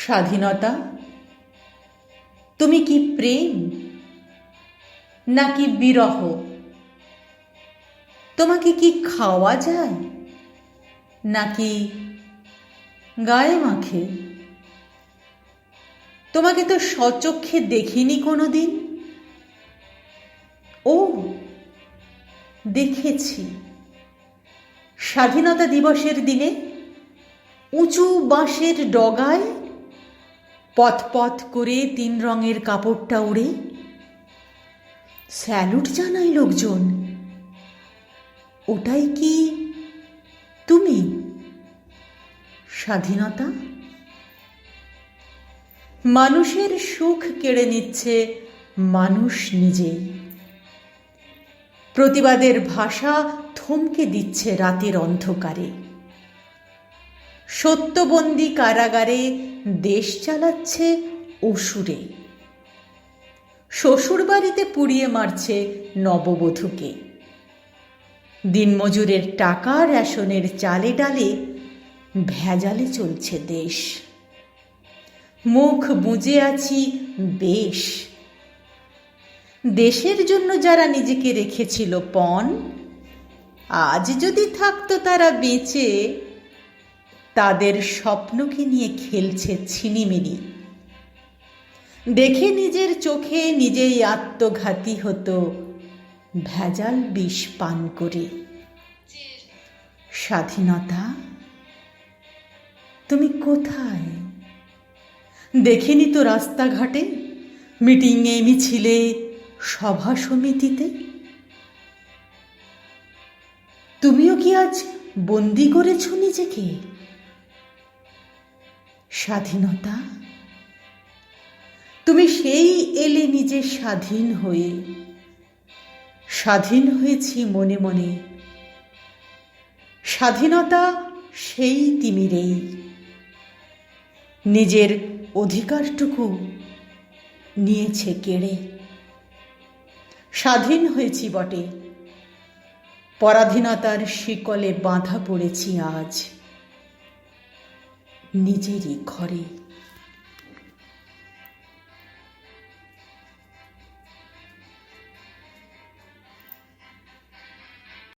স্বাধীনতা? তুমি কি প্রেম? নাকি বিরহ? তোমাকে কি খাওয়া যায়? নাকি গায়ে মাখে? তোমাকে তো সচক্ষে দেখিনি কোনো দিন ও, দেখেছি। স্বাধীনতা দিবসের দিনে উঁচু বাঁশের ডগায় পথ পথ করে তিন রঙের কাপড়টা উড়ে স্যালুট জানাই লোকজন। ওটাই কি তুমি? স্বাধীনতা? মানুষের সুখ কেড়ে নিচ্ছে মানুষ নিজেই প্রতিবাদের ভাষা থমকে দিচ্ছে রাতের অন্ধকারে। সত্যবন্দী কারাগারে দেশ চালাচ্ছে অসুরে। শ্বশুর বাড়িতে পুড়িয়ে মারছে নববধূকে। দিনমজুরের টাকা রেশনের চালে ডালে ভেজালে চলছে দেশ। মুখ বুজে আছি বেশ। দেশের জন্য যারা নিজেকে রেখেছিল পণ, আজ যদি থাকতো তারা বেঁচে তাদের স্বপ্নকে নিয়ে খেলছে ছিনিমিনি। দেখে নিজের চোখে নিজেই আত্মঘাতী হতো ভেজাল বিষ পান করে। স্বাধীনতা, তুমি কোথায়? দেখিনি তো রাস্তাঘাটে? মিটিংয়ে মিছিলে, সভা সমিতিতে? তুমিও কি আজ বন্দি করেছ নিজেকে? স্বাধীনতা? তুমি সেই এলে নিজে স্বাধীন হয়ে, স্বাধীন হয়েছি মনে মনে। স্বাধীনতা সেই তিমিরেই। নিজের অধিকারটুকু নিয়েছে কেড়ে। স্বাধীন হয়েছি বটে, পরাধীনতার শিকলে বাঁধা পড়েছি আজ। নিজেরই ঘরে।